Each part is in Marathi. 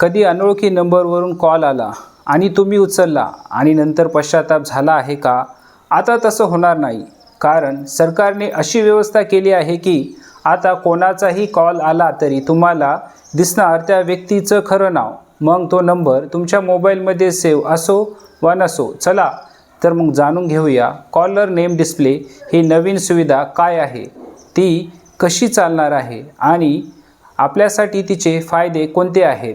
कधी अनोळखी नंबरवरून कॉल आला आणि तुम्ही उचलला आणि नंतर पश्चाताप झाला आहे का? आता तसं होणार नाही. कारण सरकारने अशी व्यवस्था केली आहे की आता कोणाचाही कॉल आला तरी तुम्हाला दिसणार त्या व्यक्तीचं खरं नाव. मग तो नंबर तुमच्या मोबाईलमध्ये सेव्ह असो वा नसो चला तर मग जाणून घेऊया कॉलर नेम डिस्प्ले ही नवीन सुविधा काय आहे? ती कशी चालणार आहे? आणि आपल्यासाठी तिचे फायदे कोणते आहेत?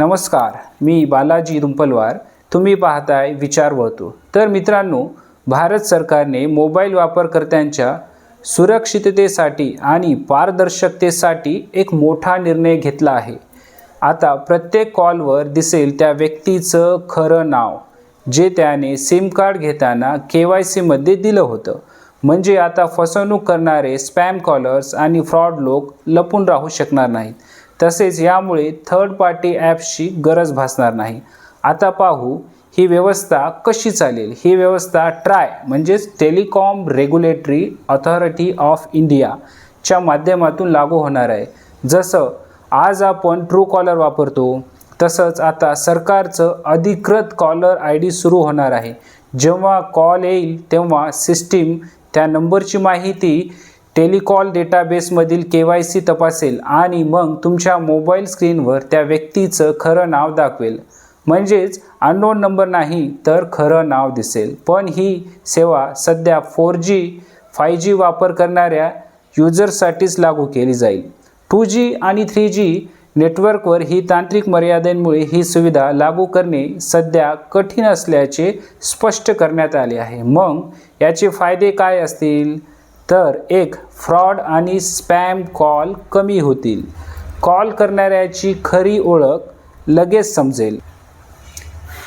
नमस्कार मी बालाजी दुंपलवार. तुम्ही पाहताय विचार वळतो. तर मित्रांनो भारत सरकारने मोबाईल वापरकर्त्यांच्या सुरक्षिततेसाठी आणि पारदर्शकतेसाठी एक मोठा निर्णय घेतला आहे. आता प्रत्येक कॉलवर दिसेल त्या व्यक्तीचं खरं नाव जे त्याने सिम कार्ड घेताना के वाय सीमध्ये दिलं होतं. म्हणजे आता फसवणूक करणारे स्पॅम कॉलर्स आणि फ्रॉड लोक लपून राहू शकणार नाहीत. तसेच यामुळे थर्ड पार्टी ॲप्सची गरज भासणार नाही. आता पाहू ही व्यवस्था कशी चालेल? ही व्यवस्था ट्राय म्हणजेच टेलिकॉम रेग्युलेटरी ऑथॉरिटी ऑफ इंडियाच्या माध्यमातून लागू होणार आहे. जसं आज आपण ट्रू कॉलर वापरतो तसंच आता सरकारचं अधिकृत कॉलर आय डी सुरू होणार आहे. जेव्हा कॉल येईल तेव्हा सिस्टीम त्या नंबरची माहिती टेलिकॉल डेटाबेसमधील के वाय सी तपासेल आणि मग तुमच्या मोबाईल स्क्रीनवर त्या व्यक्तीचं खरं नाव दाखवेल. म्हणजेच अननोन नंबर नाही तर खरं नाव दिसेल. पण ही सेवा सध्या फोर जी फाय जी वापर करणाऱ्या युजर्ससाठीच लागू केली जाईल. टू जी आणि थ्री जी नेटवर्कवर ही तांत्रिक मर्यादेमुळे ही सुविधा लागू करणे सध्या कठीण असल्याचे स्पष्ट करण्यात आले आहे. मग याचे फायदे काय असतील? तर एक फ्रॉड आणि स्पॅम कॉल कमी होतील. कॉल करणाऱ्याची खरी ओळख लगेच समजेल.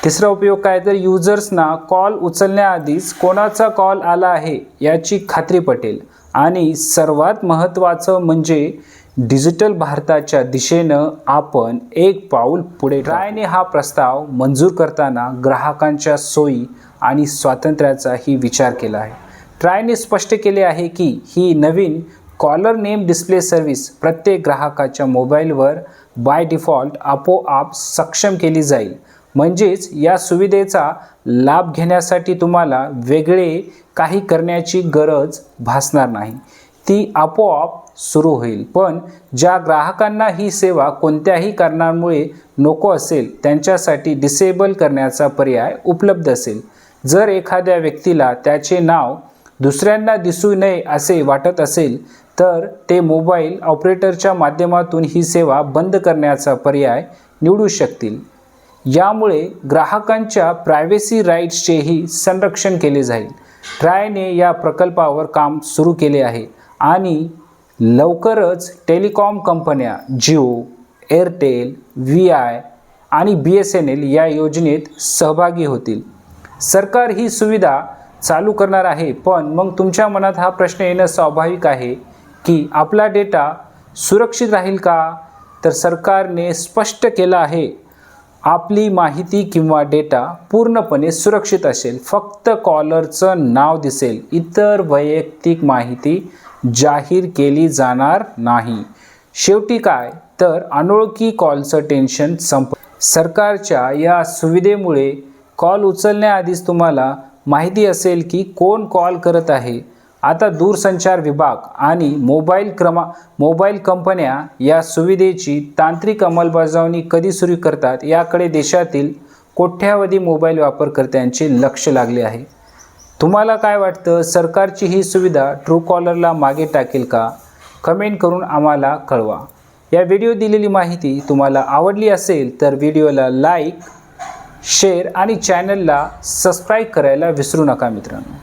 तिसरा उपयोग काय? तर युजर्सना कॉल उचलण्याआधीच कोणाचा कॉल आला आहे याची खात्री पटेल. आणि सर्वात महत्त्वाचं म्हणजे डिजिटल भारताच्या दिशेनं आपण एक पाऊल पुढे ट्रायने हा प्रस्ताव मंजूर करताना ग्राहकांच्या सोयी आणि स्वातंत्र्याचाही विचार केला आहे. ट्रायने स्पष्ट केले आहे की ही नवीन कॉलर नेम डिस्प्ले सर्व्हिस प्रत्येक ग्राहकाच्या मोबाईलवर बाय डिफॉल्ट आपोआप सक्षम केली जाईल. म्हणजेच या सुविधेचा लाभ घेण्यासाठी तुम्हाला वेगळे काही करण्याची गरज भासणार नाही. ती आपोआप सुरू होईल. पण ज्या ग्राहकांना ही सेवा कोणत्याही कारणांमुळे नको असेल त्यांच्यासाठी डिसेबल करण्याचा पर्याय उपलब्ध असेल. जर एखाद्या व्यक्तीला त्याचे नाव दुसऱ्यांना दिसू नये असे वाटत असेल तर ते मोबाईल ऑपरेटरच्या माध्यमातून ही सेवा बंद करण्याचा पर्याय निवडू शकतील. यामुळे ग्राहकांच्या प्रायव्हेसी राईट्सचेही संरक्षण केले जाईल. ट्रायने या प्रकल्पावर काम सुरू केले आहे आणि लवकरच टेलिकॉम कंपन्या जिओ एअरटेल व्ही आय आणि बी एस एन एल या योजनेत सहभागी होतील. सरकार ही सुविधा चालू करणार आहे. पण मग तुमच्या मनात हा प्रश्न येणं स्वाभाविक आहे की आपला डेटा सुरक्षित राहील का? तर सरकारने स्पष्ट केलं आहे. आपली माहिती किंवा डेटा पूर्णपणे सुरक्षित असेल. फक्त कॉलरचं नाव दिसेल. इतर वैयक्तिक माहिती जाहीर केली जाणार नाही. शेवटी काय? तर अनोळखी कॉलचं टेन्शन संप सरकारच्या या सुविधेमुळे कॉल उचलण्याआधीच तुम्हाला माहिती असेल की कोण कॉल करत आहे. आता दूरसंचार विभाग आणि मोबाईल क्रमा मोबाईल कंपन्या या सुविधेची तांत्रिक अंमलबजावणी कधी सुरू करतात याकडे देशातील कोट्यावधी मोबाईल वापरकर्त्यांचे लक्ष लागले आहे. तुम्हाला काय वाटतं? सरकारची ही सुविधा ट्रूकॉलरला मागे टाकेल का? कमेंट करून आम्हाला कळवा. या व्हिडिओ दिलेली माहिती तुम्हाला आवडली असेल तर व्हिडिओला लाईक शेअर आणि चॅनलला सबस्क्राईब करायला विसरू नका मित्रांनो.